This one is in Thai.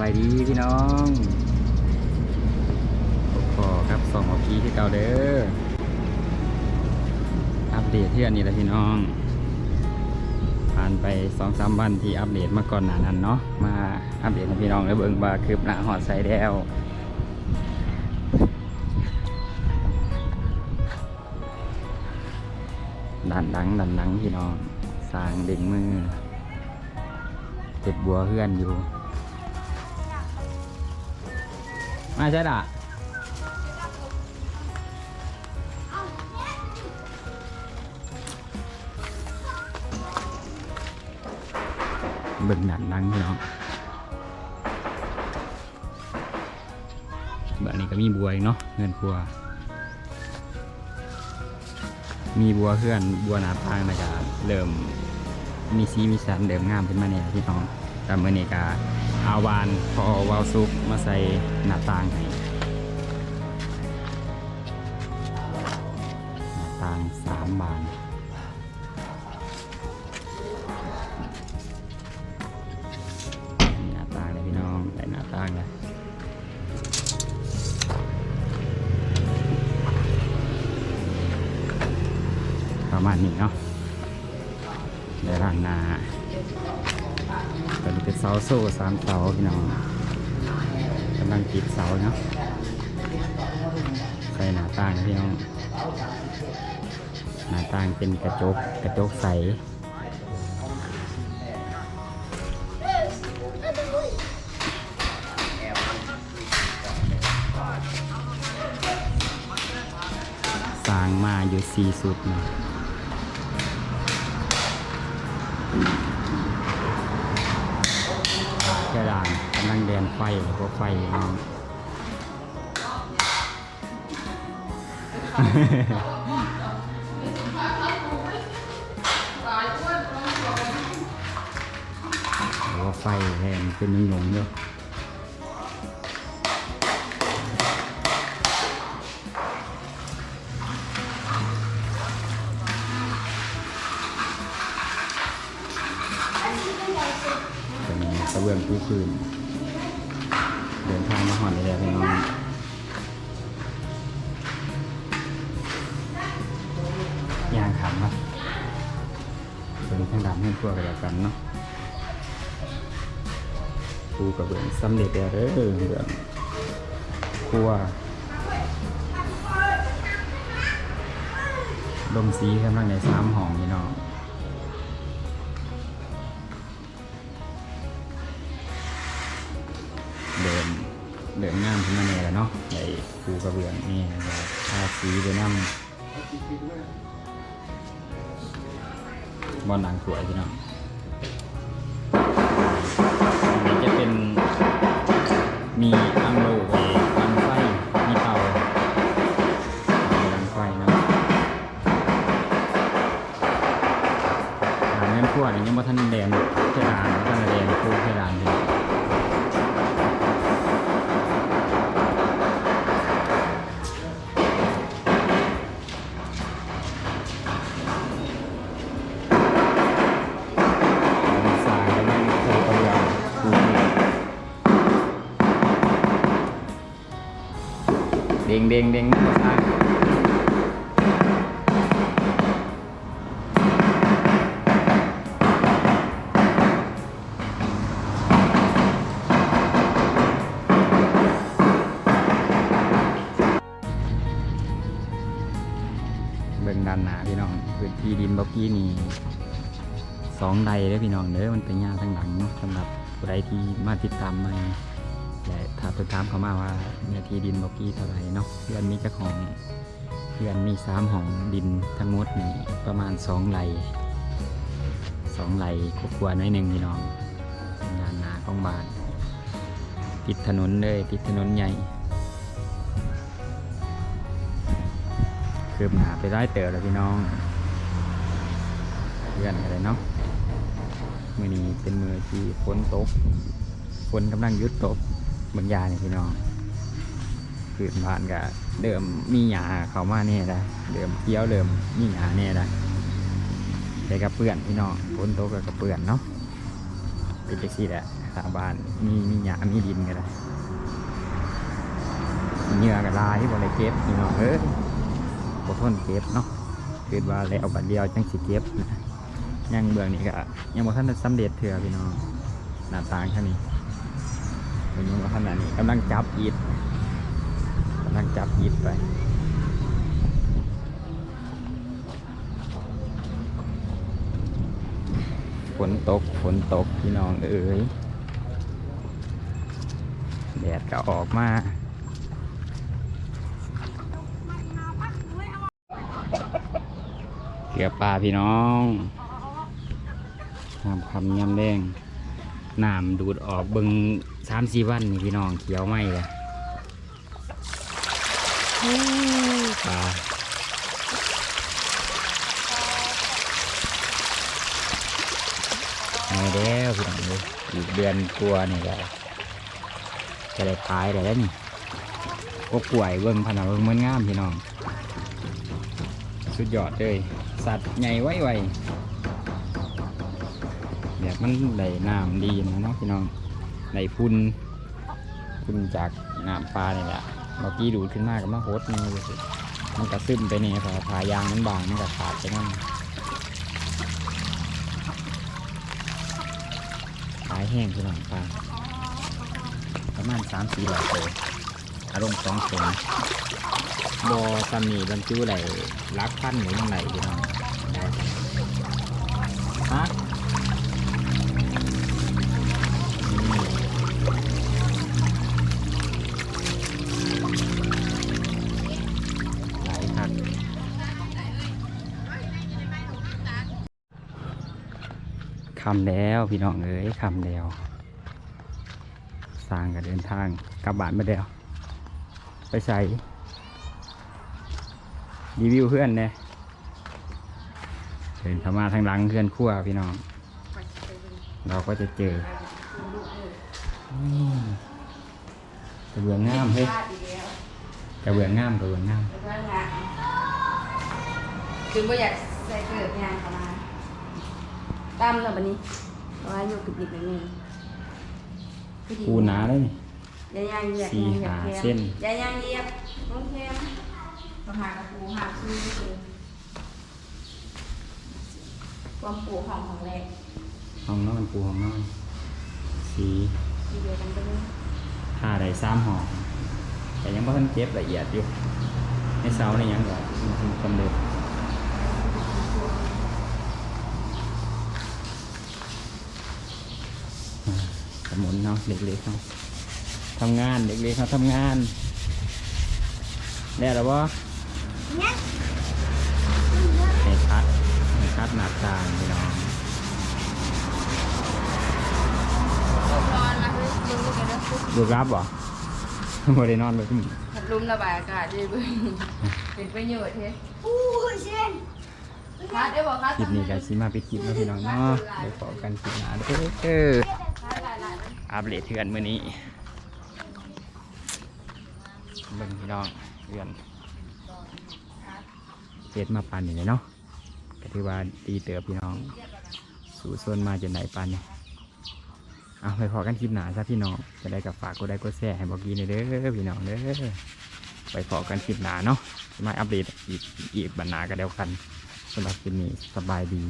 บายดีพี่น้องขอครับสองอพีที่เก่าเด้อ อัปเดตที่อันนี้แหละพี่น้อง ผ่านไปสองสามวันที่อัปเดตมาก่อนหน้านั้นเนาะ มาอัปเดตให้พี่น้องได้เบิ่งว่าคืบหน้าหอดใส่แล้วดันดังดันดังพี่น้อง สร้างเด็งมือเจ็บบัวเพื่อนอยู่ มาใช่ด่ะเบิ่งหนันดังพี่น้องแบบนี้ก็มีบัวอีกเนาะเงินครัว มีบัวเพื่อนบัวหนาทางนะกะเริ่มมีสีมีสันเดิมงามขึ้นมาเนี่ยพี่น้องแต่เมื่อนี้ก็ อาวานพอวาวซุกมาใส่หน้าต่างให้หน้าต่างสามบานหน้าต่างเลยพี่น้องได้หน้าต่างเลยประมาณนี้เนาะเดี๋ยวร้านหนา เป็นเป็นเสาโซ่สามเสาพี่น้องกำลังติดเสาเนาะใส่หน้าต่างพี่น้องหน้าต่างเป็นกระจกกระจกใสสร้างมาอยู่สี่สุดเนาะ กระดานกำลังแดนไฟแล้วก็ไฟน้องแล้วก็ไฟแทนเป็นหยงๆด้วยเป็น กระเบื้องคู่คืน เดินทางมาหอนเลยพี่น้องยางขำครับเป็นทางดำให้พวกกันแล้วกันเนาะปูกระเบื้องสำเร็จแล้วเด้อเบื้องครัวลมสีกำลังในสามห้องพี่น้อง เหลืองามขึ้นมาเนี่ยแหละเนาะในปูกระเบื้องนี่นะครับทาสีไปน้ำบอลหนังสวยพี่น้องอันนี้จะเป็นมีอังโล ด้งเด้งเด้งสร้างเบิ่งด้านหน้าพี่น้องพื้นที่ดินบ่กี้นี่สองใดเด้อพี่น้องเด้อมันเป็นยาทางหลังเนาะสำหรับผู้ใดที่มาติดตามม่ และถ้าไปถามเขามาว่าเนื้อที่ดินบอกกี้เท่าไหร่เนาะเพื่อนมีเจ้าของเพื่อนมีสามห้องดินทั้งหมดนี่ประมาณสองไร่สองไร่ครอบครัวน้อยหนึ่งพี่น้องงานนาของบ้านติดถนนเลยติดถนนใหญ่คืบหนาไปได้เต๋อแล้วพี่น้องเพื่อนอะไรเนาะมือนี้เป็นมือที่ฝนตกฝนกำลังยุดตก บางอยางนี่ยพี่น้องพื้นบ้านก็เดิมมีหญ้าเขามาแน่ได้เดิมเกี้ยวเดิมมีหญ้าแน่ได้แต่กับเปื่อนพี่น้องฝนตกก็กับเปื่อนเนาะเป็นจังซี่แหละสาบานมีมีหยามีดินก็ได้เหงื่อก็ลายบ่ได้เก็บพี่น้องเอ้ยบ่ทนเก็บเนาะคือว่าแล้วบัดเดียวจังสิเก็บนะยังเบืองนี้ก็ยังบ่ทันได้สำเร็จเถื่อพี่น้องหน้าต่างแค่นี้ เป็นยังบ่ทันอันนี้กำลังจับอิฐกำลังจับอิฐไปฝนตกฝนตกพี่น้องเอ๋ยแดดก็ออกมาเกลือปลาพี่น้องน้ำคำยำแดงน้ำดูดออกเบิง สามสี่วันนี่พี่น้องเขียวไหมเลยปลาเอาแล้วพี่น้องเลยอีกเดือนกลัวนี่ก็จะได้ขายได้แล้วนี่ก็ป่วยเบิ่งพนาเบิ่งเหมือนงามพี่น้อง สุดยอดเลย สัตว์ใหญ่ไวไวแบบมันไหลน้ำดีนะเนาะพี่น้อง ไหลพุ่นพุ่นจากน้ำปลานี่แหละเมื่อกี้ดูดขึ้นมากกับมาโฮดนี่มันกระซึมไปนี่ครับผายางมันบางมันก็ขาดไปนั่นขายแห้งพี่น้องปลาประมาณสามสี่ร้อยโลยอารมณ์สองสงบอซามีบรรจุไหลลักพันหรือยังไงพี่น้องฮะ คำแล้วพี่น้องเอ๋ยคำแล้วสร้างกับเดินทางกลับบ้านมาแล้วไปใส่รีวิวเพื่อนเนี่ยเดินเข้ามาทางหลังเพื่อนครั่วพี่น้อง เราก็จะเจอนี่กระเบื้องงามเฮ้ยกระเบืองงามกระเบืองงามคือว่าอยากใส่เกิดงานเข้ามา ตามเลยบันนี้เพราะว่าอยู่กับอีกหนึ่งนึงปูหนาเลยนี่ ยายย่างเหยียบสี่หาเส้น ยายย่างเหยียบน้องเค็มต้องหากระปูหาซื้อคือความปูของของแรกห้องนอนปูห้องนอนสีทีเดียวกันไปเลยผ้าได้ซ้ำห่อแต่ยังไม่ทันเก็บละเอียดอยู่ในเสาในยังก็มันสำเร็จ สมุนเนาะเล็กๆเนาะทำงานเด็กๆเขาทำงานได้หรอวะให้คัดให้คัดหนักจางพี่น้องร้อนนะเฮ้ยมึงลูกแกนะดูรับบ่บ่ได้นอนเลยพี่พัดลมระบายอากาศด้วยเบิ่งเป็นประโยชน์เฮ้ยอู้เช่นคัดได้บอกคัดคลิปนี้กันสิมาไปคลิปแล้วพี่น้องเนาะเดี๋ยวขอกันคลิปหน้าเด้อเอัปเดตเทือนมื้อนี้เบิ่งพี่น้องเทือนเฮ็ดมาปานนี้เลยเนาะก็ถือว่าดีเติบพี่น้อง สู่โซนมาจนไหนปานเนี้เอาไปพอกันคลิปหนาซะพี่น้อง จะได้กับฝากกดไลค์กดแชร์ให้บอกกีหนอยเด้อพี่น้องเด้อไปพอกันคลิปหนาเนาะมาอัปเดตอีกอีกบรรณากันแล้วกันสำหรับคลิปนี้สบายดี